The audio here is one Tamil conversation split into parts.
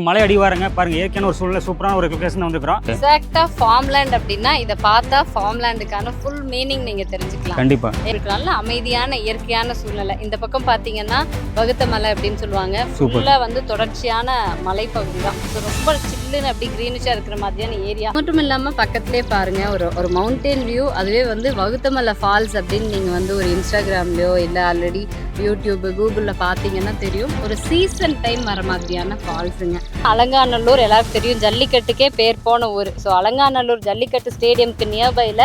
மலை அடிவாரங்க பாருங்க இயற்கையான ஒரு சூழ்நிலை சூப்பரான ஒரு லொகேஷன் வந்துக்கிறோம். எக்ஸாக்டா ஃபார்ம்லேண்ட் அப்படின்னா இதை பார்த்தா ஃபார்ம்லேண்டுக்கான ஃபுல் மீனிங் நீங்க தெரிஞ்சுக்கலாம். கண்டிப்பா. இருக்கு நல்ல அமைதியான இயற்கையான சூழ்நிலை. இந்த பக்கம் பாத்தீங்கன்னா வகுத்த மலை அப்படின்னு சொல்லுவாங்க. ஃபுல்லா வந்து தொடர்ச்சியான மலைப்பகுதி தான். ரொம்ப சில்லுன்னு அப்படி கிரீனிஷா இருக்கிற மாதிரியான ஏரியா மட்டும் இல்லாம பக்கத்துலேயே பாருங்க ஒரு ஒரு மவுண்டன் வியூ அதுவே வந்து வகுத்தமலை ஃபால்ஸ் அப்படின்னு நீங்க வந்து ஒரு இன்ஸ்டாகிராம்லயோ இல்ல ஆல்ரெடி யூடியூப் கூகுள்ல பாத்தீங்கன்னா தெரியும். ஒரு சீசன் டைம் வர மாதிரியான ஃபால்ஸுங்க அலங்காநல்லூர் எல்லாருக்கும் தெரியும். ஜல்லிக்கட்டுக்கே பேர் போன ஊர். ஸோ அலங்காநல்லூர் ஜல்லிக்கட்டு ஸ்டேடியம்க்கு நியர்பைல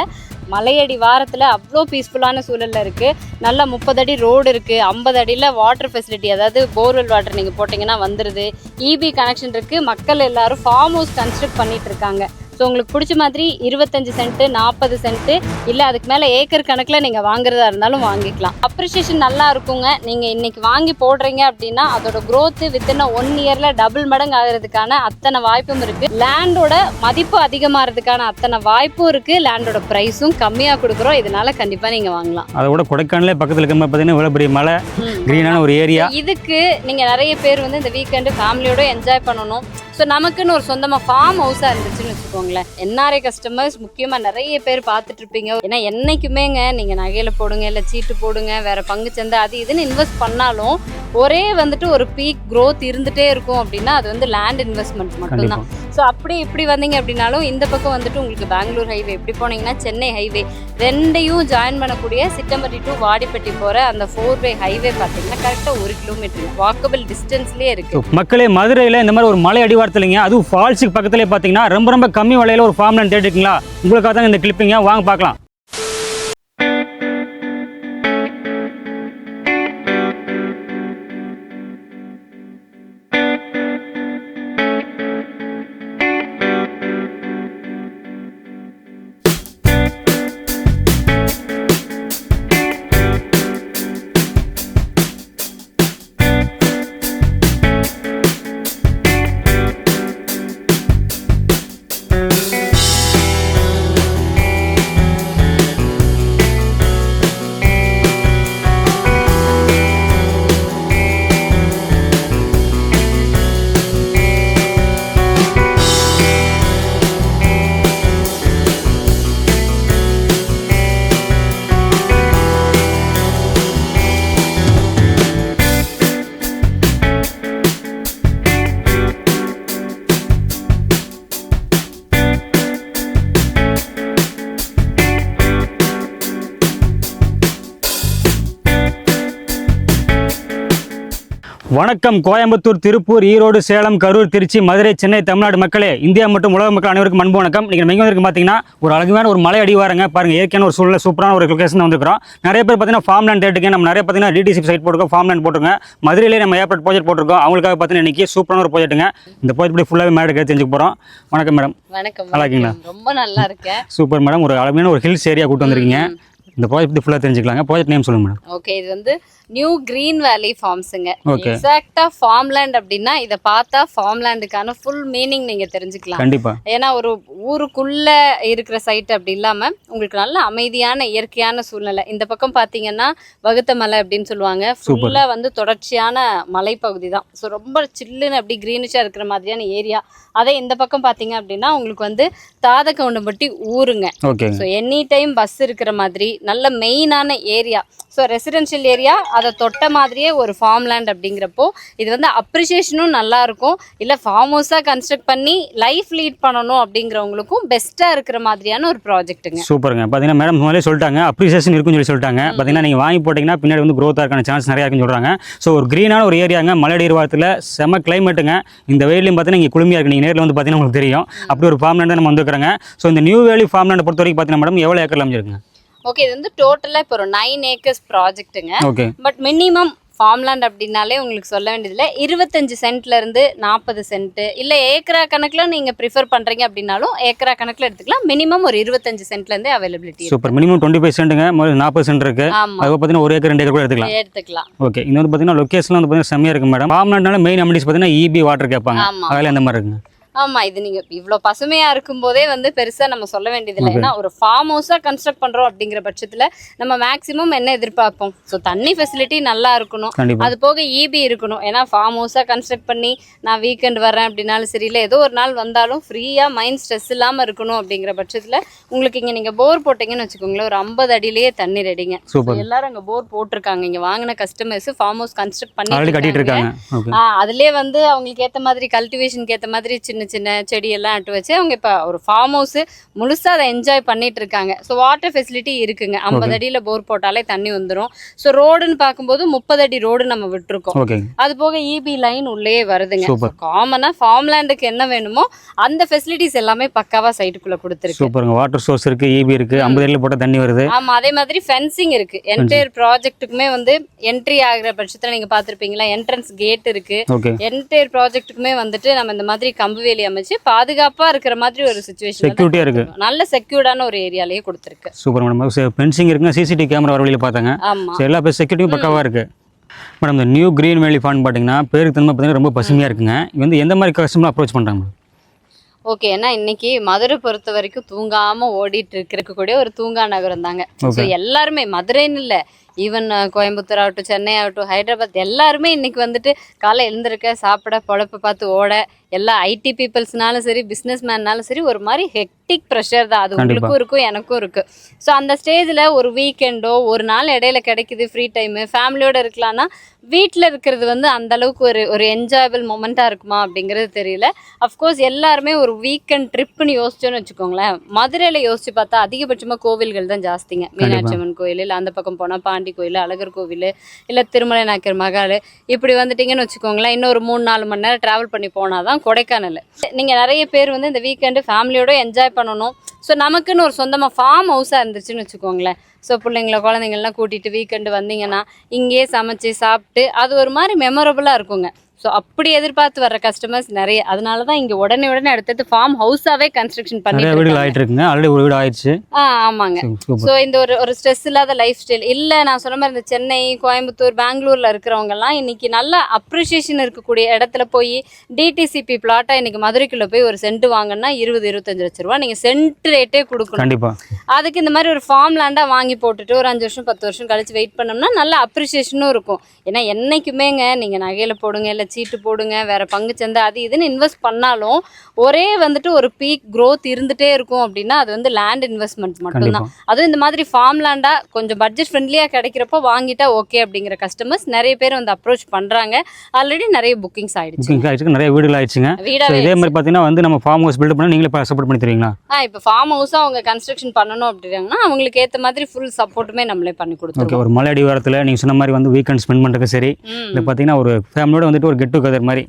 மலையடி வாரத்தில் அவ்வளோ பீஸ்ஃபுல்லான சூழலில் இருக்குது நல்லா முப்பது அடி ரோடு இருக்குது ஐம்பது அடியில் வாட்டர் ஃபெசிலிட்டி அதாவது போர்வெல் வாட்டர் நீங்கள் போட்டிங்கன்னா வந்துடுது இபி கனெக்ஷன் இருக்குது மக்கள் எல்லாரும் ஃபார்ம் ஹவுஸ் கன்ஸ்ட்ரக்ட் பண்ணிகிட்ருக்காங்க இருக்காங்க. ஸோ உங்களுக்கு பிடிச்ச மாதிரி இருபத்தஞ்சு சென்ட்டு நாற்பது சென்ட்டு இல்லை அதுக்கு மேலே ஏக்கர் கணக்கில் நீங்கள் வாங்குறதா இருந்தாலும் வாங்கிக்கலாம். அப்ரிஷியேஷன் நல்லா இருக்குங்க. நீங்கள் இன்னைக்கு வாங்கி போடுறீங்க அப்படின்னா அதோட growth வித்தின் ஒன் இயரில் டபுள் மடங்கு ஆகிறதுக்கான அத்தனை வாய்ப்பும் இருக்குது லேண்டோட மதிப்பு அதிகமாகிறதுக்கான அத்தனை வாய்ப்பும் இருக்குது லேண்டோட ப்ரைஸும் கம்மியாக கொடுக்குறோம். இதனால கண்டிப்பாக நீங்கள் வாங்கலாம். அதை விட கொடைக்கானலே பக்கத்தில் இருக்கிற மாதிரி பார்த்தீங்கன்னா இவ்வளோ பெரிய மலை க்ரீனான ஒரு ஏரியா இதுக்கு நீங்க நிறைய பேர் வந்து இந்த வீக்கெண்டு ஃபேமிலியோட என்ஜாய் பண்ணணும். ஸோ நமக்குன்னு ஒரு சொந்தமா ஃபார்ம் ஹவுஸா இருந்துச்சுன்னு வச்சுக்கோங்களேன் என்ஆர்ஐ கஸ்டமர்ஸ் முக்கியமா நிறைய பேர் பார்த்துட்டு இருப்பீங்க ஏன்னா என்னைக்குமேங்க நீங்க நகையில போடுங்க இல்லை சீட்டு போடுங்க வேற பங்குச்சந்தை அது இதுன்னு இன்வெஸ்ட் பண்ணாலும் ஒரே வந்துட்டு ஒரு பீக் க்ரோத் இருந்துட்டே இருக்கும் அப்படின்னா அது வந்து லேண்ட் இன்வெஸ்ட்மெண்ட் மட்டும்தான். ஸோ அப்படி இப்படி வந்தீங்க அப்படின்னாலும் இந்த பக்கம் வந்துட்டு உங்களுக்கு பெங்களூர் ஹைவே இப்படி போனீங்கன்னா சென்னை ஹைவே ரெண்டையும் ஜாயின் பண்ணக்கூடிய சிட்டம்பட்டி டு வாடிப்பட்டி போகிற அந்த ஃபோர் வே ஹைவே பார்த்தீங்கன்னா கரெக்டாக ஒரு கிலோமீட்டர் வாக்கபிள் டிஸ்டன்ஸ்லேயே இருக்கு. மக்களே மதுரையில் இந்த மாதிரி ஒரு மலை அடிவாரத்துலங்க அதுவும் ஃபால்ஸுக்கு பக்கத்துலேயே பார்த்தீங்கன்னா ரொம்ப ரொம்ப கம்மி விலையில் ஒரு ஃபார்ம் லேண்ட் உங்களுக்காக தான் இந்த கிளிப்பிங்க வாங்க பார்க்கலாம். வணக்கம். கோயம்புத்தூர் திருப்பூர் ஈரோடு சேலம் கரூர் திருச்சி மதுரை சென்னை தமிழ்நாடு மக்களே இந்தியா மற்றும் உலக மக்கள் அனைவருக்கும் அன்பு வணக்கம். நீங்கள் நீங்கள் வந்திருக்கு பார்த்தீங்கன்னா ஒரு அழகான ஒரு மலை அடிவாரங்க. பாருங்க இயற்கையான ஒரு சூழ்நிலை சூப்பரான ஒரு லொகேஷன் வந்துருக்கிறோம். நிறைய பேர் பார்த்தீங்கன்னா ஃபார்ம் லேண்ட் தேட்டுங்க நம்ம நிறைய பார்த்தீங்கன்னா டிடிசி சைட் போட்டுருக்கோம் ஃபார்ம் லேண்ட் போட்டுருங்க மதுரையிலே நம்ம ஏர்போர்ட் ப்ராஜெக்ட் போட்டிருக்கோம். அவங்களுக்காக பார்த்தீங்கன்னா இன்னைக்கு சூப்பரான ஒரு ப்ராஜெக்ட்டுங்க இந்த ப்ராஜெக்ட் இப்படி ஃபுல்லாகவே மேடம் தெரிஞ்சுக்க போகிறோம் வணக்கம் மேடம் வணக்கம். நல்லா இருக்கீங்களா? ரொம்ப நல்லா இருக்கேன். சூப்பர் மேடம் ஒரு அழகான ஒரு ஹில்ஸ் ஏரியா கூட்டு வந்திருக்கீங்க. இந்த ப்ராஜெக்ட் பற்றி ஃபுல்லாக தெரிஞ்சுக்கலாங்க. ப்ராஜெக்ட் நேம் சொல்லுங்க மேடம் ஓகே இது வந்து நியூ கிரீன் வேலி ஃபார்ம்ஸுங்க. எக்ஸாக்டா ஃபார்ம்லேண்ட் அப்படின்னா இதை பார்த்தா ஃபார்ம்லேண்டுக்கான ஃபுல் மீனிங் நீங்க தெரிஞ்சுக்கலாம். கண்டிப்பாக ஏன்னா ஒரு ஊருக்குள்ள இருக்கிற சைட் அப்படி இல்லாம உங்களுக்கு நல்ல அமைதியான இயற்கையான சூழ்நிலை. இந்த பக்கம் பாத்தீங்கன்னா வகுத்த மலை அப்படின்னு சொல்லுவாங்க. ஃபுல்லா வந்து தொடர்ச்சியான மலைப்பகுதி தான். ஸோ ரொம்ப சில்லுன்னு அப்படி கிரீனிஷா இருக்கிற மாதிரியான ஏரியா அதே இந்த பக்கம் பாத்தீங்க அப்படின்னா உங்களுக்கு வந்து தாதகவுண்டம்பட்டி ஊருங்க. ஸோ எனி டைம் பஸ் இருக்கிற மாதிரி நல்ல மெயினான ஏரியா ஸோ ரெசிடென்ஷியல் ஏரியா அதை தொட்ட மாதிரியே ஒரு ஃபார்ம் லேண்ட் அப்படிங்கிறப்போ இது வந்து அப்ரிசியேஷனும் நல்லா இருக்கும் இல்லை ஃபார்ம் ஹவுஸாக கன்ஸ்ட்ரக்ட் பண்ணி லைஃப் லீட் பண்ணணும் அப்படிங்கிறவங்களுக்கும் பெஸ்ட்டாக இருக்கிற மாதிரியான ஒரு ப்ராஜெக்ட்டுங்க சூப்பருங்க. பார்த்தீங்கன்னா மேடம் முதல்ல சொல்லிட்டாங்க. அப்ரிசியேஷன் இருக்குன்னு சொல்லி சொல்லிட்டாங்க. பார்த்தீங்கன்னா நீங்கள் வாங்கி போட்டிங்கன்னா பின்னாடி வந்து growth இருக்கான சான்ஸ் நிறையா இருக்குன்னு சொல்கிறாங்க ஸோ ஒரு க்ரீனான ஒரு ஏரியாங்க மலையடி வாரத்தில் செம கிளைமேட்டுங்க இந்த வெயிலையும் பார்த்தீங்கன்னா இங்கே குளுமையாக இருக்குது நீங்கள் நேரில் வந்து பார்த்தீங்கன்னா உங்களுக்கு தெரியும். அப்படி ஒரு ஃபார்ம் லேண்ட் நம்ம வந்துருக்காங்க ஸோ இந்த நியூ வேலி ஃபார்ம் லேண்டை பொறுத்த வரைக்கும் பார்த்தீங்கன்னா மேடம் எவ்வளோ ஏக்கர் அமைஞ்சிருக்குங்க? ஓகே இது வந்து டோட்டலாக இப்போ ஒரு நைன் ஏக்கர்ஸ் ப்ராஜெக்ட்டுங்க ஓகே பட் மினிமம் ஃபார்ம்லேண்ட் அப்படின்னாலே உங்களுக்கு சொல்ல வேண்டியதில்லை. இருபத்தஞ்சு சென்ட்ல இருந்து நாற்பது சென்ட் இல்லை ஏக்கரா கணக்கில் நீங்கள் ப்ரிஃபர் பண்ணுறீங்க அப்படின்னாலும் ஏக்கரா கணக்கில் எடுத்துக்கலாம். மினிமம் ஒரு இருபத்தஞ்சு சென்ட்ல இருந்தே availability super minimum twenty five சென்ட்டுங்க நாற்பது சென்ட் இருக்குது அது பார்த்தீங்கன்னா ஒரு ஏக்கர் ரெண்டு ஏக்கர் கூட எடுத்துக்கலாம். எடுத்துக்கலாம். ஓகே வந்து பார்த்தீங்கன்னா லொக்கேஷன் வந்து பார்த்தீங்கன்னா செம்மையாக இருக்குது மேடம் ஃபார்ம் லேண்ட்னால மெயின் அமினிஸ் பார்த்தீங்கன்னா இபி வாட்டர் கேட்பாங்க. அதில் எந்த மாதிரி இருக்குங்க. ஆமா இது நீங்க இவ்ளோ பசுமையா இருக்கும் போதே வந்து பெருசா நம்ம சொல்ல வேண்டியதில்லை. ஏன்னா ஒரு ஃபார்ம் ஹவுஸா கன்ஸ்ட்ரக்ட் பண்றோம் அப்படிங்கிற பட்சத்துல நம்ம மேக்ஸிமம் என்ன எதிர்பார்ப்போம்? ஸோ தண்ணி ஃபெசிலிட்டி நல்லா இருக்கணும். அது போக இபி இருக்கணும். ஏன்னா ஃபார்ம் ஹவுஸாக கன்ஸ்ட்ரக்ட் பண்ணி நான் வீக்கெண்ட் வரேன் அப்படின்னாலும் சரி இல்லை ஏதோ ஒரு நாள் வந்தாலும் ஃப்ரீயாக மைண்ட் ஸ்ட்ரெஸ் இல்லாமல் இருக்கணும் அப்படிங்கிற பட்சத்தில் உங்களுக்கு இங்கே நீங்கள் போர் போட்டிங்கன்னு வச்சுக்கோங்களேன் ஒரு ஐம்பது அடியிலேயே தண்ணி ரெடிங்க எல்லாரும் அங்கே போர் போட்டிருக்காங்க. இங்கே வாங்கின கஸ்டமர்ஸ் ஃபார்ம் ஹவுஸ் கன்ஸ்ட்ரக்ட் பண்ணி அதுலயே வந்து அவங்களுக்கு ஏத்த மாதிரி கல்டிவேஷனுக்கு ஏத்த மாதிரி சின்ன சின்ன செடி எல்லாம் நட்டு வச்சு அவங்க இப்ப ஒரு ஃபார்ம் ஹவுஸ் முழுசா அதை என்ஜாய் பண்ணிட்டு இருக்காங்க ஸோ வாட்டர் ஃபெசிலிட்டி இருக்குங்க. ஐம்பது அடியில போர் போட்டாலே தண்ணி வந்துடும் ஸோ ரோடுன்னு பார்க்கும்போது முப்பது அடி ரோடு நம்ம விட்டுருக்கோம். அது போக இபி லைன் உள்ளே வருதுங்க. சூப்பர் காமனா ஃபார்ம் லேண்டுக்கு என்ன வேணுமோ அந்த ஃபெசிலிட்டிஸ் எல்லாமே பக்காவா சைட்டுக்குள்ள கொடுத்துருக்கு. சூப்பருங்க வாட்டர் சோர்ஸ் இருக்கு ஈபி இருக்கு. ஐம்பது அடியில் போட்டால் தண்ணி வருது. ஆமா அதே மாதிரி ஃபென்சிங் இருக்கு. என்டையர் ப்ராஜெக்ட்டுக்குமே வந்து என்ட்ரி ஆகுற பட்சத்துல நீங்க பாத்திருப்பீங்களா என்ட்ரன்ஸ் கேட் இருக்கு. என்டையர் ப்ராஜெக்ட்டுக்குமே வந்துட்டு நம்ம இந்த மாதிரி கம்பு வேலி அமைச்சு பாதுகாப்பா இருக்கிற மாதிரி ஒரு சுச்சுவேஷன் செக்யூரிட்டியாக இருக்கு. நல்ல செக்யூர்டான ஒரு ஏரியாலயே கொடுத்துருக்கு. சூப்பர் மேடம் பென்சிங் இருக்குங்க சிசிடிவி கேமரா வர வழியில் பார்த்தாங்க. எல்லா செக்யூரிட்டியும் பக்காவாக இருக்கு. மேடம் இந்த நியூ கிரீன் வேலி ஃபார்ம் பார்த்தீங்கன்னா பேருக்கு தன்மை பார்த்தீங்கன்னா ரொம்ப பசுமையாக இருக்குங்க. இது வந்து எந்த மாதிரி கஸ்டமர் அப்ரோச் பண்ணுறாங்க ஓகே ஏன்னா இன்னைக்கு மதுரை பொறுத்த வரைக்கும் தூங்காம ஓடிட்டு இருக்கக்கூடிய ஒரு தூங்கா நகரம் தாங்க எல்லாருமே மதுரைன்னு இல்லை ஈவன் கோயம்புத்தூர் ஆகட்டும் சென்னை ஆகட்டும் ஹைதராபாத் எல்லாருமே இன்னைக்கு வந்துட்டு காலை எழுந்திருக்க சாப்பிட பொழப்பு பார்த்து ஓட எல்லா ஐடி பீப்புள்ஸ்னாலும் சரி பிஸ்னஸ் மேன்னாலும் சரி ஒரு மாதிரி ஹெக்டிக் ப்ரெஷர் தான். அது. உங்களுக்கும் இருக்கும் எனக்கும் இருக்கு. ஸோ அந்த ஸ்டேஜில் ஒரு வீக்கெண்டோ ஒரு நாள் இடையில கிடைக்குது ஃப்ரீ டைமு ஃபேமிலியோட இருக்கலாம்னா வீட்டில் இருக்கிறது வந்து அந்த அளவுக்கு ஒரு ஒரு என்ஜாயபிள் மொமெண்ட்டாக இருக்குமா அப்படிங்கிறது தெரியல. அஃப்கோர்ஸ் எல்லாருமே ஒரு வீக்கெண்ட் ட்ரிப்புன்னு யோசிச்சோன்னு வச்சுக்கோங்களேன். மதுரையில் யோசிச்சு பார்த்தா அதிகபட்சமாக கோவில்கள் தான் ஜாஸ்திங்க. மீனாட்சி அம்மன் கோயில் இல்லை அந்த பக்கம் போனால் பாண்டி கோயில் அழகர் கோவில் இல்லை திருமலை நாயக்கர் மகால் இப்படி வந்துட்டீங்கன்னு வச்சுக்கோங்களேன் இன்னொரு மூணு நாலு மணி நேரம் ட்ராவல் பண்ணி போனால் தான் கொடைக்கானல். நீங்கள் நிறைய பேர் வந்து இந்த வீக்கெண்டு ஃபேமிலியோட என்ஜாய் பண்ணணும். ஸோ நமக்குன்னு ஒரு சொந்தமாக ஃபார்ம் ஹவுஸாக இருந்துச்சுன்னு வச்சுக்கோங்களேன். ஸோ பிள்ளைங்கள குழந்தைங்கள்லாம் கூட்டிகிட்டு வீக்கெண்டு வந்தீங்கன்னா இங்கேயே சமைச்சு சாப்பிட்டு அது ஒரு மாதிரி மெமரபுளாக இருக்குங்க. ஸோ அப்படி எதிர்பார்த்து வர்ற கஸ்டமர்ஸ் நிறைய. அதனால தான் இங்கே உடனே உடனே அடுத்தது ஃபார்ம் ஹவுஸாவே கன்ஸ்ட்ரக்ஷன் பண்ணிட்டு வீடுகள் இருக்காங்க. ஆயிட்டு இருக்குங்க ஆல்ரெடி ஒரு வீடு ஆயிடுச்சு. ஆ ஆமாங்க. ஸோ இந்த ஒரு ஒரு ஸ்ட்ரெஸ் இல்லாத லைஃப் ஸ்டைல் இல்லை நான் சொன்ன மாதிரி இந்த சென்னை கோயம்புத்தூர் பெங்களூர்ல இருக்கிறவங்கலாம் இன்னைக்கு நல்ல அப்ரிஷியேஷன் இருக்கக்கூடிய இடத்துல போய் டிடிசிபி பிளாட்டா இன்னைக்கு மதுரைக்குள்ள போய் ஒரு சென்ட் வாங்கினா இருபது இருபத்தஞ்சு லட்ச ரூபா. நீங்க சென்ட் ரேட்டே கொடுக்கணும். கண்டிப்பாக அதுக்கு இந்த மாதிரி ஒரு ஃபார்ம் லேண்டா வாங்கி போட்டுட்டு ஒரு அஞ்சு வருஷம் பத்து வருஷம் கழிச்சு வெயிட் பண்ணோம்னா நல்ல அப்ரிஷியேஷனும் இருக்கும். ஏன்னா என்னைக்குமேங்க நீங்க நகையில போடுங்க இல்லை சீட்டு போடுங்க வேற பங்கு சந்தை அது இதுன்னு இன்வெஸ்ட் பண்ணாலும் ஒரே வந்துட்டு ஒரு பீக் growth இருந்துட்டே இருக்கும் அப்படின்னா அது வந்து லேண்ட் இன்வெஸ்ட்மெண்ட் மட்டும்தான். அதுவும் இந்த மாதிரி ஃபார்ம் லேண்டா கொஞ்சம் பட்ஜெட் ஃப்ரெண்ட்லியா கிடைக்கிறப்போ வாங்கிட்டா ஓகே அப்படிங்கிற கஸ்டமர்ஸ் நிறைய பேர் வந்து அப்ரோச் பண்றாங்க. ஆல்ரெடி நிறைய புக்கிங்ஸ் ஆயிடுச்சு. நிறைய வீடுகள் ஆயிடுச்சுங்க. இதே மாதிரி பார்த்தீங்கன்னா வந்து நம்ம ஃபார்ம் ஹவுஸ் பில்ட் பண்ணால் நீங்களே சப்போர்ட் பண்ணி தருவீங்களா? ஆ இப்போ ஃபார்ம் ஹவுஸா அவங்க கன்ஸ்ட்ரக்ஷன் பண்ணணும் அப்படின்னா அவங்களுக்கு ஏத்த மாதிரி ஃபுல் சப்போர்ட்டுமே நம்மளே பண்ணி ஓகே கொடுத்துருவோம். ஒரு மலை அடிவாரத்தில் நீங்கள் சொன்ன மாதிரி வந்து வீக்கெண்ட் ஸ்பெண்ட் பண்ணுறதுக்கு சரி. இது பார்த்தீங்கன்னா ஒரு ஃபேமிலியோட வந்துட்டு ஒரு கெட் டுகெதர் மாதிரி.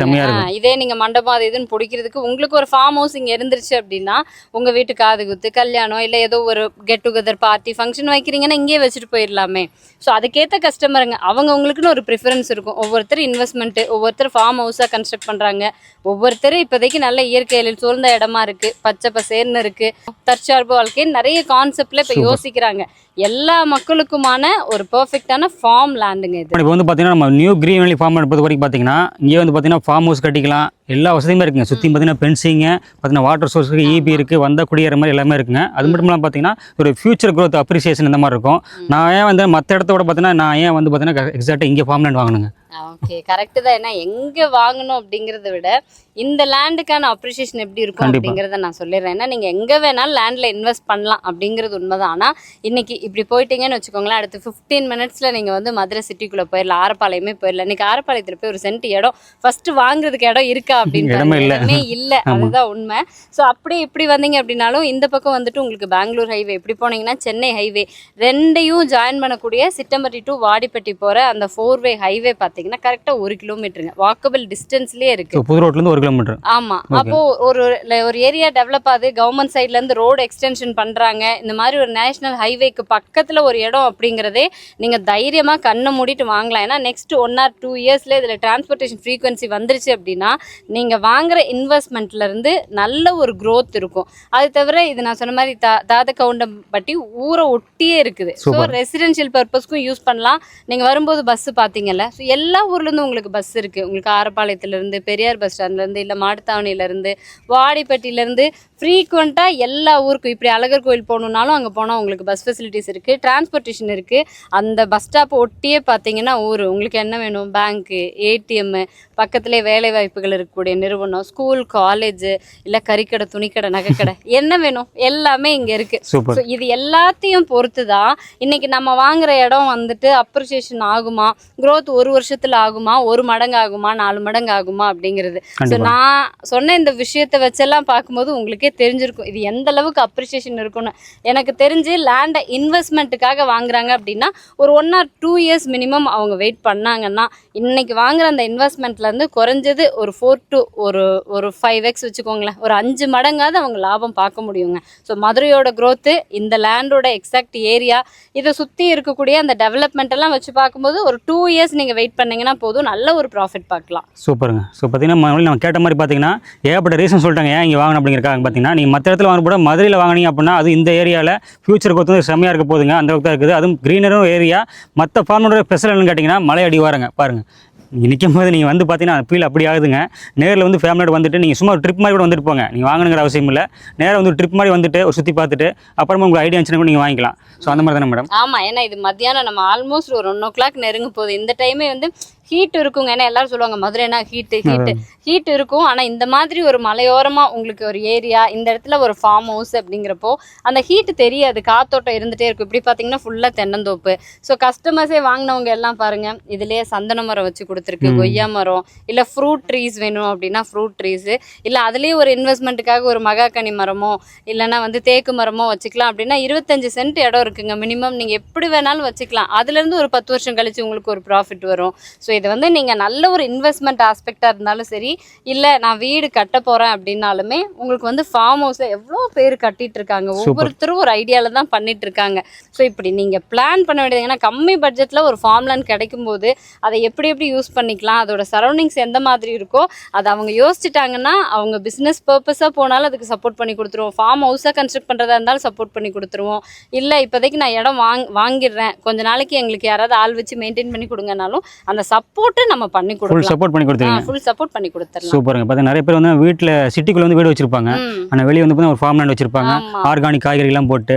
செம்மையா இருக்கும். இதே நீங்க மண்டபம் அது இதுன்னு பிடிக்கிறதுக்கு உங்களுக்கு ஒரு ஃபார்ம் ஹவுஸ் இங்க இருந்துருச்சு அப்படின்னா உங்க வீட்டு காது குத்து கல்யாணம் இல்ல ஏதோ ஒரு கெட் டுகெதர் பார்ட்டி ஃபங்க்ஷன் வைக்கிறீங்கன்னா இங்கேயே வச்சுட்டு போயிடலாமே. ஸோ அதுக்கேற்ற கஸ்டமருங்க அவங்க உங்களுக்குன்னு ஒரு ப்ரிஃபரன்ஸ் இருக்கும். ஒவ்வொருத்தர் இன்வெஸ்ட்மெண்ட் ஒவ்வொருத்தர் ஃபார்ம் ஹவுஸாக கன்ஸ்ட்ரக்ட் பண்றாங்க. ஒவ்வொருத்தர் இப்போதைக்கு நல்ல இயற்கையில் சூழ்ந்த இடமா இருக்கு. பச்சை பசேர்னு இருக்கு. தற்சார்பு வாழ்க்கைன்னு நிறைய கான்செப்ட்ல இப்போ. யோசிக்கிறாங்க. எல்லா மக்களுக்குமான ஒரு பெர்ஃபெக்டான ஃபார்ம் லேண்டுங்க இது. இப்போ வந்து பார்த்தீங்கன்னா நம்ம நியூ கிரீன் வேலி ஃபார்ம் பொறுத்த வரைக்கும் பார்த்தீங்கன்னா இங்கே வந்து பார்த்தீங்கன்னா ஃபார்ம் ஹவுஸ் கட்டிக்கலாம். எல்லா வசதியுமே இருக்குங்க. சுற்றி பார்த்தீங்கன்னா பென்சிங்க பார்த்தீங்கன்னா வாட்டர் சோர்ஸுக்கு ஈபி இருக்குது வந்தால் குடியேற மாதிரி எல்லாமே இருக்குங்க. அது மட்டும் இல்லாமல் பார்த்தீங்கன்னா ஒரு ஃபியூச்சர் growth அப்ரிசியேஷன் இந்த மாதிரி இருக்கும். நான் ஏன் வந்து மற்ற இடத்த விட பார்த்தீங்கன்னா நான் ஏன் வந்து பார்த்தீங்கன்னா எக்ஸாக்டாக இங்கே ஃபார்ம் லேண்ட் வாங்கணுங்க. ஓகே கரெக்டு தான். ஏன்னா எங்க வாங்கணும் அப்படிங்கறத விட இந்த லேண்டுக்கான அப்ரிசியேஷன் எப்படி இருக்கும். அப்படிங்கறத நான் சொல்லிடுறேன். ஏன்னா நீங்க எங்க வேணாலும் லேண்ட்ல இன்வெஸ்ட் பண்ணலாம் அப்படிங்கிறது உண்மைதான். ஆனா இன்னைக்கு இப்படி போயிட்டீங்கன்னு வச்சுக்கோங்களேன் அடுத்து 15 மினிட்ஸ்ல நீங்க வந்து மதுரை சிட்டிக்குள்ள போயிடலாம் ஆரப்பாளையமே போயிடலாம் இன்னைக்கு ஆரப்பாளையத்துல போய் ஒரு சென்ட் இடம் ஃபர்ஸ்ட் வாங்குறதுக்கு இடம் இருக்கா அப்படின்னு இல்ல. அதுதான் உண்மை. ஸோ அப்படியே இப்படி வந்தீங்க அப்படின்னாலும் இந்த பக்கம் வந்துட்டு உங்களுக்கு பெங்களூர் ஹைவே இப்படி போனீங்கன்னா சென்னை ஹைவே ரெண்டையும் ஜாயின் பண்ணக்கூடிய சிட்டம்பட்டி டு வாடிப்பட்டி போற அந்த ஃபோர் வே ஹைவே பார்த்தீங்கன்னா கரெக்டாக ஒரு கிலோமீட்டருங்க வாக்கபிள் டிஸ்டன்ஸ்லேயே இருக்கு. ஸோ புது ரோட்லேருந்து ஒரு கிலோமீட்டர் ஆமா. அப்போ ஒரு ஒரு ஏரியா டெவலப் ஆகுது. கவர்மெண்ட் சைட்ல இருந்து ரோடு எக்ஸ்டென்ஷன் பண்றாங்க. இந்த மாதிரி ஒரு நேஷனல் ஹைவேக்கு பக்கத்துல ஒரு இடம் அப்படிங்கறதே நீங்க தைரியமா கண்ணை மூடிட்டு வாங்கலாம். ஏன்னா நெக்ஸ்ட் ஒன் ஆர் டூ இயர்ஸ்ல இதுல டிரான்ஸ்போர்ட்டேஷன் ஃப்ரீக்வன்சி வந்துருச்சு அப்படின்னா நீங்க வாங்குற இன்வெஸ்ட்மெண்ட்ல இருந்து நல்ல ஒரு growth இருக்கும். அது தவிர இது நான் சொன்ன மாதிரி தா தாத கவுண்டம்பட்டி ஊரை ஒட்டியே இருக்குது. ஸோ. ரெசிடென்ஷியல் பர்பஸ்க்கும் யூஸ் பண்ணலாம். நீங்க வரும்போது பஸ் பாத்தீங்கல்ல. ஸோ எல்லா எல்லா ஊர்லேருந்து உங்களுக்கு பஸ் இருக்குது உங்களுக்கு ஆரப்பாளையத்துலேருந்து பெரியார் பஸ் ஸ்டாண்ட்லேருந்து இல்லை மாட்டுத்தாவணியிலேருந்து வாடிப்பட்டியிலேருந்து ஃப்ரீக்வெண்ட்டாக எல்லா ஊருக்கும் இப்படி அழகர் கோயில் போகணுன்னாலும் அங்கே போனால் உங்களுக்கு பஸ் ஃபெசிலிட்டிஸ் இருக்குது டிரான்ஸ்போர்ட்டேஷன் இருக்குது அந்த பஸ் ஸ்டாப் ஒட்டியே பார்த்தீங்கன்னா ஊர். உங்களுக்கு என்ன வேணும்? பேங்க்கு ஏடிஎம்மு பக்கத்துலேயே வேலை வாய்ப்புகள் இருக்கக்கூடிய நிறுவனம் ஸ்கூல் காலேஜ் இல்லை கறிக்கடை துணிக்கடை நகைக்கடை என்ன வேணும்? எல்லாமே இங்கே இருக்குது ஸோ இது எல்லாத்தையும் பொறுத்து தான் இன்னைக்கு நம்ம வாங்குற இடம் வந்துட்டு அப்ரிசியேஷன் ஆகுமா? growth ஒரு வருஷத்துல ஆகுமா? ஒரு மடங்கு ஆகுமா நாலு மடங்கு ஆகுமா அப்படிங்கிறது ஸோ நான் சொன்ன இந்த விஷயத்தை வச்செல்லாம் பார்க்கும்போது உங்களுக்கே தெரிஞ்சிருக்கும். இது எந்த அளவுக்கு அப்ரிசியேஷன் இருக்கும்னு. எனக்கு தெரிஞ்சு லேண்டை இன்வெஸ்ட்மெண்ட்டுக்காக வாங்குறாங்க அப்படின்னா ஒரு one or two years minimum அவங்க வெயிட் பண்ணாங்கன்னா இன்னைக்கு வாங்குற அந்த இன்வெஸ்ட்மெண்ட்ல இருந்து குறைஞ்சது ஒரு ஃபோர் டு ஒரு ஒரு ஃபைவ் எக்ஸ் வச்சுக்கோங்களேன். ஒரு அஞ்சு மடங்காவது அவங்க லாபம் பார்க்க முடியுங்க. ஸோ மதுரையோட growth இந்த லேண்டோட எக்ஸாக்ட் ஏரியா இதை சுற்றி இருக்கக்கூடிய அந்த டெவலப்மெண்ட் எல்லாம் வச்சு பார்க்கும்போது ஒரு டூ இயர்ஸ் நீங்கள் வெயிட் பண்ணீங்கன்னா போதும். நல்ல ஒரு ப்ராஃபிட் பார்க்கலாம். சூப்பருங்க. ஸோ பார்த்தீங்கன்னா மறுபடியும் நம்ம கேட்ட மாதிரி பார்த்தீங்கன்னா ஏகப்பட்ட ரீசன் சொல்லிட்டாங்க. ஏன் இங்கே வாங்கணும் அப்படிங்கிறக்காக பார்த்தீங்கன்னா நீங்கள் மற்ற இடத்துல வாங்க கூட மதுரையில் வாங்கினீங்க அப்படின்னா அது இந்த ஏரியாவில் ஃபியூச்சருக்கு வந்து செம்மையாக இருக்க போகுதுங்க. அந்த அளவுக்கு இருக்குது. அதுவும் க்ரீனரும் ஏரியா மற்ற ஃபார்மோட ஸ்பெஷல் என்னன்னு கேட்டிங்கன்னா மலை அடிவாரங்க பாருங்கள் நீங்கள் நிற்கும் போது நீங்கள் வந்து பார்த்தீங்கன்னா ஃபீல் அப்படி ஆகுதுங்க. நேரில் வந்து ஃபேமிலியோட வந்துட்டு நீங்கள் சும்மா ஒரு ட்ரிப் மாதிரி கூட வந்துட்டு போங்க. நீங்கள் வாங்கணுங்கிற அவசியம் இல்லை. நேராக வந்து ட்ரிப் மாதிரி வந்துட்டு ஒரு சுற்றி பார்த்துட்டு அப்புறமா உங்களுக்கு ஐடியா இருந்துச்சுன்னா கூட நீங்கள் வாங்கிக்கலாம். ஸோ அந்த மாதிரி தானே மேடம் ஆமாம் ஏன்னா இது மத்தியானம் நம்ம ஆல்மோஸ்ட் ஒரு ஒன் ஓ கிளாக் நெருங்க போகுது. இந்த டைமே வந்து ஹீட் இருக்குங்க. ஏன்னா எல்லாரும் சொல்லுவாங்க மதுரைனா ஹீட்டு ஹீட்டு ஹீட் இருக்கும். ஆனால் இந்த மாதிரி ஒரு மலையோரமாக உங்களுக்கு ஒரு ஏரியா இந்த இடத்துல ஒரு ஃபார்ம் ஹவுஸ் அப்படிங்கிறப்போ அந்த ஹீட் தெரியாது. காத்தோட்டம் இருந்துகிட்டே இருக்கும். இப்படி பார்த்தீங்கன்னா ஃபுல்லாக தென்னந்தோப்பு. ஸோ கஸ்டமர்ஸே வாங்கினவங்க எல்லாம் பாருங்க. இதுலேயே சந்தன மரம் வச்சு கொடுத்துருக்கு. கொய்யா மரம். இல்லை ஃப்ரூட் ட்ரீஸ் வேணும் அப்படின்னா ஃப்ரூட் ட்ரீஸு இல்லை அதுலேயே ஒரு இன்வெஸ்ட்மெண்ட்டுக்காக ஒரு மகாக்கனி மரமோ இல்லைன்னா வந்து தேக்கு மரமோ வச்சுக்கலாம் அப்படின்னா இருபத்தஞ்சு சென்ட் இடம் இருக்குங்க. மினிமம் நீங்கள் எப்படி வேணாலும் வச்சுக்கலாம். அதுலேருந்து ஒரு பத்து வருஷம் கழிச்சு உங்களுக்கு ஒரு ப்ராஃபிட் வரும். ஸோ இது வந்து நீங்கள் நல்ல ஒரு இன்வெஸ்ட்மெண்ட் ஆஸ்பெக்டாக இருந்தாலும் சரி இல்லை நான் வீடு கட்ட போகிறேன் அப்படின்னாலுமே உங்களுக்கு வந்து ஃபார்ம் ஹவுஸில் எவ்வளோ பேர் கட்டிட்டு இருக்காங்க. ஒவ்வொருத்தரும் ஒரு ஐடியாவில் தான் பண்ணிட்டு இருக்காங்க. ஸோ இப்படி நீங்கள் பிளான் பண்ண வேண்டியது ஏன்னா கம்மி பட்ஜெட்டில் ஒரு ஃபார்ம் லேண்ட் கிடைக்கும் போது அதை எப்படி எப்படி யூஸ் பண்ணிக்கலாம் அதோட சரௌண்டிங்ஸ் எந்த மாதிரி இருக்கோ அதை அவங்க யோசிச்சுட்டாங்கன்னா அவங்க பிஸ்னஸ் பர்பஸாக போனாலும் அதுக்கு சப்போர்ட் பண்ணி கொடுத்துருவோம். ஃபார்ம் ஹவுஸாக கன்ஸ்ட்ரக்ட் பண்ணுறதா இருந்தாலும் சப்போர்ட் பண்ணி கொடுத்துருவோம். இல்லை இப்போதைக்கு நான் இடம் வாங் வாங்கிடுறேன். கொஞ்ச நாளைக்கு எங்களுக்கு யாராவது ஆள் வச்சு மெயின்டைன் பண்ணி கொடுங்கனாலும் அந்த சப்போர்ட்டை நம்ம பண்ணி கொடுக்கலாம். சப்போர்ட் பண்ணி கொடுத்துருங்க ஃபுல் சப்போர்ட் பண்ணி கொடுத்துடலாம். சூப்பருங்க. பார்த்தீங்கன்னா நிறைய பேர் வந்து வீட்டில் சிட்டிக்குள்ளே வந்து வீடு வச்சிருப்பாங்க. ஆனால் வெளியே வந்து ஒரு ஃபார்ம் லேண்ட் வச்சிருப்பாங்க ஆர்கானிக் காய்கறிலாம் போட்டு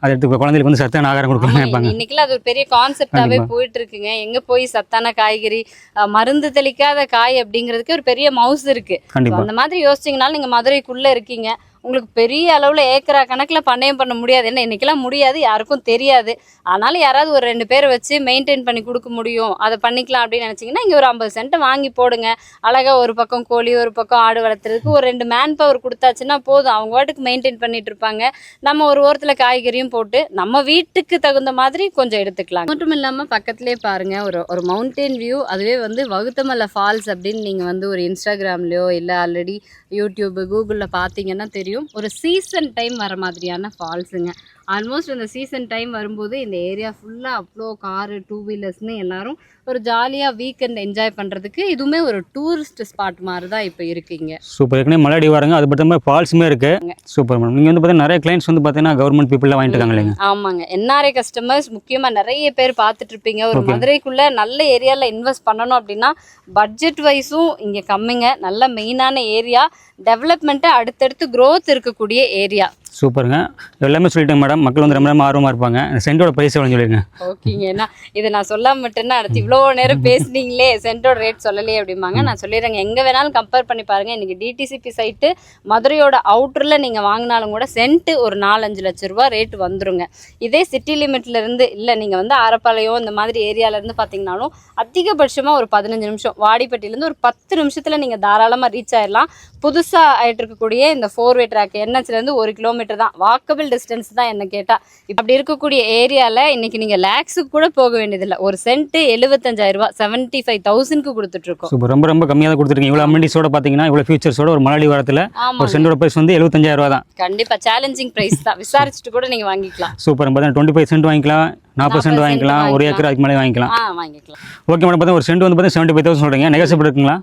அதை எடுத்து குழந்தைகளுக்கு வந்து சத்தான ஆகாரம் நினைப்பாங்க. இன்னைக்குலாம் அது ஒரு பெரிய கான்செப்டாவே கண்டிப்பா. போயிட்டு இருக்குங்க எங்க போய் சத்தான காய்கறி மருந்து தெளிக்காத காய் அப்படிங்கிறதுக்கு ஒரு பெரிய மவுஸ் இருக்கு. அந்த மாதிரி யோசிச்சிங்கனாலும் நீங்க மதுரைக்குள்ள இருக்கீங்க. உங்களுக்கு பெரிய அளவில் ஏக்கரா கணக்கில் பண்ணையம் பண்ண முடியாது. என்ன இன்றைக்கெல்லாம் முடியாது யாருக்கும் தெரியாது. ஆனாலும் யாராவது ஒரு ரெண்டு பேரை வச்சு மெயின்டைன் பண்ணி கொடுக்க முடியும். அதை பண்ணிக்கலாம் அப்படின்னு நினச்சிங்கன்னா இங்கே ஒரு ஐம்பது சென்ட் வாங்கி போடுங்க. அழகாக ஒரு பக்கம் கோழி ஒரு பக்கம் ஆடு வளர்த்துறதுக்கு ஒரு ரெண்டு மேன் பவர் கொடுத்தாச்சுன்னா போதும். அவங்க வாட்டுக்கு மெயின்டைன் பண்ணிட்டு இருப்பாங்க. நம்ம ஒரு ஓரத்தில் காய்கறியும் போட்டு நம்ம வீட்டுக்கு தகுந்த மாதிரி கொஞ்சம் எடுத்துக்கலாம் மட்டும் இல்லாமல் பக்கத்துலேயே பாருங்கள் ஒரு ஒரு மவுண்டெயின் வியூ அதுவே வந்து வகுத்தமலை ஃபால்ஸ் அப்படின்னு நீங்கள் வந்து ஒரு இன்ஸ்டாகிராம்லையோ இல்லை ஆல்ரெடி யூடியூப் கூகுளில் பார்த்தீங்கன்னா தெரியும். ஒரு சீசன் டைம் வர மாதிரியான ஃபால்ஸுங்க ஆல்மோஸ்ட் இந்த சீசன் டைம் வரும்போது இந்த ஏரியா ஃபுல்லாக அவ்வளோ காரு டூ வீலர்ஸ்னு எல்லாரும் ஒரு ஜாலியாக வீக்கெண்ட் என்ஜாய் பண்ணுறதுக்கு இதுவுமே ஒரு டூரிஸ்ட் ஸ்பாட் மாதிரி தான் இப்போ இருக்கீங்க. சூப்பர் ஏற்கனவே மலை அடி வாருங்க. அது மாதிரி ஃபால்ஸுமே இருக்கு. சூப்பர் மேடம் நீங்கள் வந்து பார்த்தீங்கன்னா நிறைய கிளைண்ட்ஸ் வந்து பார்த்தீங்கன்னா கவர்மெண்ட் பீப்புளாக வாங்கிட்டு இருக்காங்க இல்லைங்க? ஆமாங்க. என்ஆர்ஐ கஸ்டமர்ஸ் முக்கியமாக நிறைய பேர் பார்த்துட்டு இருப்பீங்க. ஒரு. மதுரைக்குள்ள நல்ல ஏரியாவில் இன்வெஸ்ட் பண்ணணும் அப்படின்னா பட்ஜெட் வைஸும் இங்கே கம்மிங்க. நல்ல மெயினான ஏரியா டெவலப்மெண்ட்டு அடுத்தடுத்து growth இருக்கக்கூடிய ஏரியா சூப்பருங்க. எல்லாமே சொல்லிட்டேங்க மேடம். மக்கள் வந்து ரொம்ப ரொம்ப ஆர்வமாக இருப்பாங்க. சென்டோட ப்ரைஸ் எவ்வளோ சொல்லிடுங்க. ஓகேங்க. ஏன்னா இதை நான் சொல்லாம மட்டும்னா அடுத்து இவ்வளோ நேரம் பேசுனீங்களே சென்டோட ரேட் சொல்லலையே அப்படிம்பாங்க. நான் சொல்லிடுறேங்க. எங்கே வேணாலும் கம்பேர் பண்ணி பாருங்க. இன்னைக்கு டிடிசிபி சைட்டு மதுரையோட அவுட்டரில் நீங்கள் வாங்கினாலும் கூட சென்ட்டு ஒரு நாலஞ்சு லட்ச ரூபா ரேட் வந்துருங்க. இதே சிட்டி லிமிட்ல இருந்து இல்லை நீங்கள் வந்து ஆரப்பாளையம் இந்த மாதிரி ஏரியால இருந்து பார்த்தீங்கன்னாலும் அதிகபட்சமாக ஒரு பதினஞ்சு நிமிஷம் வாடிப்பட்டியிலேருந்து ஒரு பத்து நிமிஷத்தில் நீங்கள் தாராளமாக ரீச் ஆயிடலாம் புதுசாக ஆயிட்டு இருக்கக்கூடிய இந்த ஃபோர் வே ட்ராக் என்எச்சிலேருந்து ஒரு கிலோமீட்டர் தான். வாக்கபிள் டிஸ்டன்ஸ் தான் என்ன கேட்டால் அப்படி இருக்கக்கூடிய ஏரியாவில் இன்னைக்கு நீங்கள் லேக்ஸுக்கு கூட போக வேண்டியதில்லை. ஒரு சென்ட்டு எழுபத்தஞ்சாயிரம் ரூபா செவன்ட்டி ஃபைவ் தௌசண்ட்க்கு கொடுத்துட்ருக்கோம் சூப்பர் ரொம்ப ரொம்ப கம்மியாக தான் கொடுத்துருக்கீங்க. இவ்வளோ அமெண்டிஸோட பார்த்தீங்கன்னா இவ்வளோ ஃபீச்சர்ஸோட ஒரு அடி வாரத்தில் ஒரு சென்டோட ப்ரைஸ் வந்து எழுபத்தஞ்சாயிரம் ரூபா தான். கண்டிப்பாக சேலஞ்சிங் ப்ரைஸ் தான். விசாரிச்சுட்டு கூட நீங்கள் வாங்கிக்கலாம். சூப்பர் பார்த்தீங்கன்னா டுவெண்ட்டி ஃபைவ் சென்ட் வாங்கிக்கலாம் நாற்பது சென்ட் 40 வாங்கிக்கலாம் ஒரு. ஏக்கர் அதுக்கு மேலே வாங்கிக்கலாம். வாங்கிக்கலாம். ஓகே மேடம் பார்த்தா ஒரு சென்ட் வந்து பார்த்தீங்கன்னா செவன்ட்டி ஃபைவ் தௌசண்ட் சொல்கிறீங்க நெகசிபிள் இருக்குங்களா?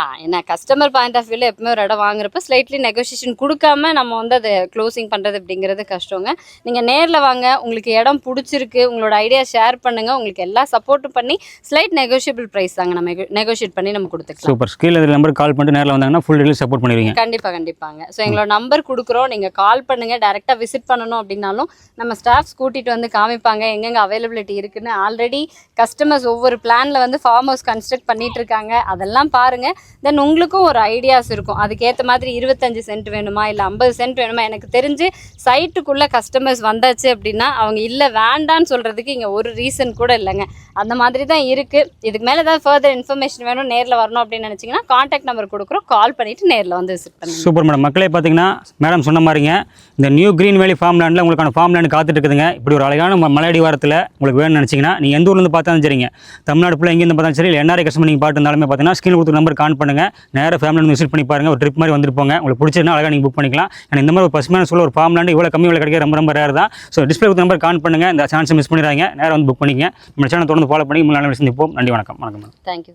ஆ என்ன கஸ்டமர் பாயிண்ட் ஆஃப் வியூவில் எப்பவுமே ஒரு இடம் வாங்குறப்ப ஸ்லைட்லி நெகோசியேஷன் கொடுக்காம நம்ம வந்து அதை க்ளோசிங் பண்ணுறது அப்படிங்கிறது கஷ்டங்க. நீங்கள் நேரில் வாங்க உங்களுக்கு இடம் பிடிச்சிருக்கு உங்களோட ஐடியா ஷேர் பண்ணுங்கள் உங்களுக்கு எல்லா சப்போர்ட்டும் பண்ணி ஸ்லைட் நெகோஷியபிள் ப்ரைஸ் தாங்க நம்ம நெகோஷியேட் பண்ணி நம்ம கொடுத்துக்கலாம். சூப்பர் ஸ்கீல் இதில் நம்பர் கால் பண்ணிட்டு நேரில் வந்தாங்கன்னா ஃபுல் டீடைல் சப்போர்ட் பண்ணுவீங்க கண்டிப்பாக கண்டிப்பாங்க. ஸோ எங்களோட நம்பர் கொடுக்குறோம். நீங்கள் கால் பண்ணுங்கள் டேரெக்டாக விசிட் பண்ணணும் அப்படின்னாலும் நம்ம ஸ்டாஃப்ஸ் கூட்டிகிட்டு வந்து காமிப்பாங்க எங்கெங்கே அவைலபிலிட்டி இருக்குன்னு. ஆல்ரெடி கஸ்டமர்ஸ் ஒவ்வொரு பிளானில் வந்து ஃபார்ம் ஹவுஸ் கன்ஸ்ட்ரக்ட் பண்ணிட்டு இருக்காங்க. அதெல்லாம் பாருங்கள் தென் உங்களுக்கும் ஒரு ஐடியாஸ் இருக்கும். அதுக்கேற்ற மாதிரி இருபத்தஞ்சு சென்ட் வேணுமா? இல்லை ஐம்பது சென்ட் வேணுமா? எனக்கு தெரிஞ்சு சைட்டுக்குள்ளே கஸ்டமர்ஸ் வந்தாச்சு அப்படின்னா அவங்க இல்லை வேண்டான்னு சொல்கிறதுக்கு இங்கே ஒரு ரீசன் கூட இல்லைங்க. அந்த மாதிரி தான் இருக்குது இதுக்கு மேலே ஏதாவது ஃபர்தர் இன்ஃபர்மேஷன் வேணும் நேரில் வரணும் அப்படின்னு நினச்சிங்கன்னா காண்டாக்ட் நம்பர் கொடுக்குறோம். கால் பண்ணிவிட்டு நேரில் வந்து விசிட் பண்ணுங்கள் சூப்பர் மேடம் மக்களே பார்த்தீங்கன்னா மேடம் சொன்ன மாதிரிங்க இந்த நியூ கிரீன் வேலி ஃபார்ம் லேண்டில் உங்களுக்கான ஃபார்ம் லேண்ட் காத்துட்டு இருக்குதுங்க. இப்படி ஒரு அழகான மலையடி மலை உங்களுக்கு வேணும்னு நினச்சிங்கன்னா நீங்கள் எந்த ஊர்லேருந்து பார்த்தாலும் சரிங்க. தமிழ்நாடு ஃபுல்லாக எங்கேருந்து பார்த்தாலும் சரி இல்லை என்ஆர்ஐ கஸ்டமர் நீங்கள் பார்த்து இருந்தாலுமே பார்த்தீங்கன்னா ஸ்கிரீன் கொடுத்து நம்பர் கான் பண்ணுங்கள் நேராக ஃபேமிலி வந்து விசிட் பண்ணி பாருங்க. ஒரு ட்ரிப் மாதிரி வந்துட்டு போங்க. உங்களுக்கு பிடிச்சிருந்தா அழகாக நீங்கள் புக் பண்ணிக்கலாம். ஏன்னா இந்த மாதிரி ஒரு பசுமையான சூழல் ஒரு ஃபார்ம் லேண்ட் இவ்வளோ கம்மி விலை கிடைக்க ரொம்ப ரொம்ப ரேர் தான். ஸோ டிஸ்பிளே கொடுத்த நம்பர் கான் பண்ணுங்கள் இந்த சான்ஸை மிஸ் பண்ணிடுறாங்க நேராக வந்து புக் பண்ணிக்கங்க. நம்ம சேனல் தொடர்ந்து ஃபாலோ பண்ணி உங்களை நல்ல சந்திப்போம். நன்றி வணக்கம். வணக்கம். தேங்க்யூ